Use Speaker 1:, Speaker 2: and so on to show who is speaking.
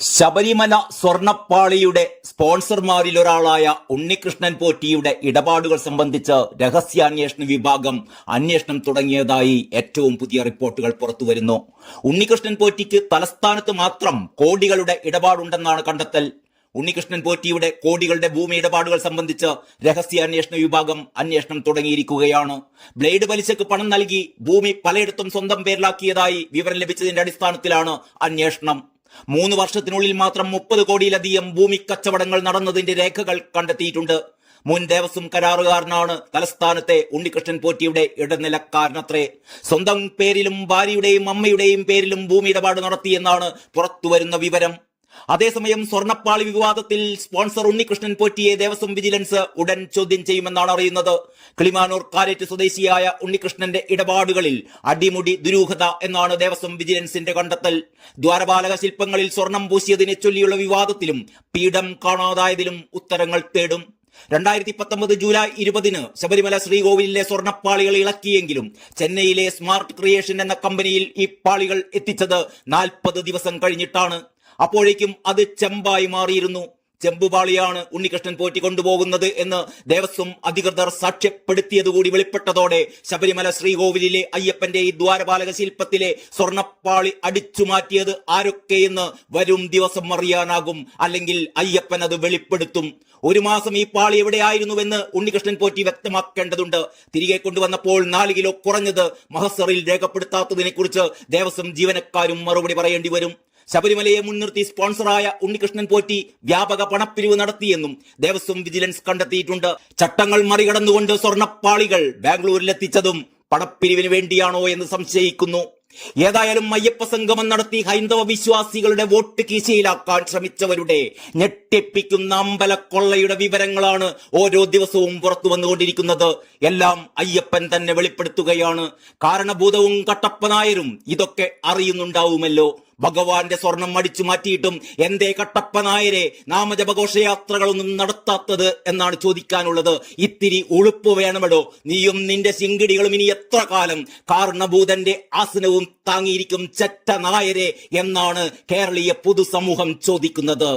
Speaker 1: ശബരിമല സ്വർണപ്പാളിയുടെ സ്പോൺസർമാരിൽ ഒരാളായ ഉണ്ണികൃഷ്ണൻ പോറ്റിയുടെ ഇടപാടുകൾ സംബന്ധിച്ച് രഹസ്യാന്വേഷണ വിഭാഗം അന്വേഷണം തുടങ്ങിയതായി ഏറ്റവും പുതിയ റിപ്പോർട്ടുകൾ പുറത്തുവരുന്നു. ഉണ്ണികൃഷ്ണൻ പോറ്റിക്ക് തലസ്ഥാനത്ത് മാത്രം കോടികളുടെ ഇടപാടുണ്ടെന്നാണ് കണ്ടെത്തൽ. ഉണ്ണികൃഷ്ണൻ പോറ്റിയുടെ കോടികളുടെ ഭൂമി ഇടപാടുകൾ സംബന്ധിച്ച് രഹസ്യാന്വേഷണ വിഭാഗം അന്വേഷണം തുടങ്ങിയിരിക്കുകയാണ്. ബ്ലേഡ് പലിശക്ക് പണം നൽകി ഭൂമി പലയിടത്തും സ്വന്തം പേരിലാക്കിയതായി വിവരം ലഭിച്ചതിന്റെ അടിസ്ഥാനത്തിലാണ് അന്വേഷണം. മൂന്ന് വർഷത്തിനുള്ളിൽ മാത്രം മുപ്പത് കോടിയിലധികം ഭൂമി കച്ചവടങ്ങൾ നടന്നതിന്റെ രേഖകൾ കണ്ടെത്തിയിട്ടുണ്ട്. മുൻ ദേവസ്വം കരാറുകാരനാണ് തലസ്ഥാനത്തെ ഉണ്ണികൃഷ്ണൻ പോറ്റിയുടെ ഇടനിലക്കാരനത്രേ. സ്വന്തം പേരിലും ഭാര്യയുടെയും അമ്മയുടെയും പേരിലും ഭൂമി ഇടപാട് നടത്തിയെന്നാണ് പുറത്തുവരുന്ന വിവരം. അതേസമയം സ്വർണപ്പാളി വിവാദത്തിൽ സ്പോൺസർ ഉണ്ണികൃഷ്ണൻ പോറ്റിയെ ദേവസ്വം വിജിലൻസ് ഉടൻ ചോദ്യം ചെയ്യുമെന്നാണ് അറിയുന്നത്. കിളിമാനൂർ കാലേറ്റ് സ്വദേശിയായ ഉണ്ണികൃഷ്ണന്റെ ഇടപാടുകളിൽ അടിമുടി ദുരൂഹത എന്നാണ് ദേവസ്വം വിജിലൻസിന്റെ കണ്ടെത്തൽ. ദ്വാരപാലക ശില്പങ്ങളിൽ സ്വർണം പൂശിയതിനെ ചൊല്ലിയുള്ള വിവാദത്തിലും പീഠം കാണാതായതിലും ഉത്തരങ്ങൾ തേടും. രണ്ടായിരത്തി പത്തൊമ്പത് ജൂലൈ ഇരുപതിന് ശബരിമല ശ്രീകോവിലിലെ സ്വർണപ്പാളികൾ ഇളക്കിയെങ്കിലും ചെന്നൈയിലെ സ്മാർട്ട് ക്രിയേഷൻ എന്ന കമ്പനിയിൽ ഈ പാളികൾ എത്തിച്ചത് നാൽപ്പത് ദിവസം കഴിഞ്ഞിട്ടാണ്. അപ്പോഴേക്കും അത് ചെമ്പായി മാറിയിരുന്നു. ചെമ്പുപാളിയാണ് ഉണ്ണികൃഷ്ണൻ പോറ്റി കൊണ്ടുപോകുന്നത് എന്ന് ദേവസ്വം അധികൃതർ സാക്ഷ്യപ്പെടുത്തിയതുകൂടി വെളിപ്പെട്ടതോടെ ശബരിമല ശ്രീകോവിലിലെ അയ്യപ്പന്റെ ഈ ദ്വാരപാലക ശില്പത്തിലെ സ്വർണപ്പാളി അടിച്ചു മാറ്റിയത് ആരൊക്കെയെന്ന് വരും ദിവസം അറിയാനാകും. അല്ലെങ്കിൽ അയ്യപ്പൻ അത് വെളിപ്പെടുത്തും. ഒരു മാസം ഈ പാളി എവിടെയായിരുന്നുവെന്ന് ഉണ്ണികൃഷ്ണൻ പോറ്റി വ്യക്തമാക്കേണ്ടതുണ്ട്. തിരികെ കൊണ്ടുവന്നപ്പോൾ നാല് കിലോ കുറഞ്ഞത് മഹസറിൽ രേഖപ്പെടുത്താത്തതിനെ കുറിച്ച് ദേവസ്വം ജീവനക്കാരും മറുപടി പറയേണ്ടി വരും. ശബരിമലയെ മുൻനിർത്തി സ്പോൺസറായ ഉണ്ണികൃഷ്ണൻ പോറ്റി വ്യാപക പണപ്പിരിവ് നടത്തിയെന്നും ദേവസ്വം വിജിലൻസ് കണ്ടെത്തിയിട്ടുണ്ട്. ചട്ടങ്ങൾ മറികടന്നുകൊണ്ട് സ്വർണപ്പാളികൾ ബാംഗ്ലൂരിലെത്തിച്ചതും പണപ്പിരിവിന് വേണ്ടിയാണോ എന്ന് സംശയിക്കുന്നു. ഏതായാലും അയ്യപ്പ സംഗമം നടത്തി ഹൈന്ദവ വിശ്വാസികളുടെ വോട്ട് കീശയിലാക്കാൻ ശ്രമിച്ചവരുടെ ഞെട്ടിപ്പിക്കുന്ന അമ്പലക്കൊള്ളയുടെ വിവരങ്ങളാണ് ഓരോ ദിവസവും പുറത്തു വന്നുകൊണ്ടിരിക്കുന്നത്. എല്ലാം അയ്യപ്പൻ തന്നെ വെളിപ്പെടുത്തുകയാണ്. കാരണഭൂതവും കട്ടപ്പനായരും ഇതൊക്കെ അറിയുന്നുണ്ടാവുമല്ലോ. ഭഗവാന്റെ സ്വർണം അടിച്ചു മാറ്റിയിട്ടും എന്തേ കട്ടപ്പ നായരെ നാമജപഘോഷയാത്രകളൊന്നും നടത്താത്തത് എന്നാണ് ചോദിക്കാനുള്ളത്. ഇത്തിരി ഉളുപ്പ് വേണമെടോ നീയും നിന്റെ ശിങ്കിടികളും ഇനി എത്ര കാലം കാരണഭൂതന്റെ ആസനവും താങ്ങിയിരിക്കും ചെറ്റ നായരെ എന്നാണ് കേരളീയ പൊതുസമൂഹം ചോദിക്കുന്നത്.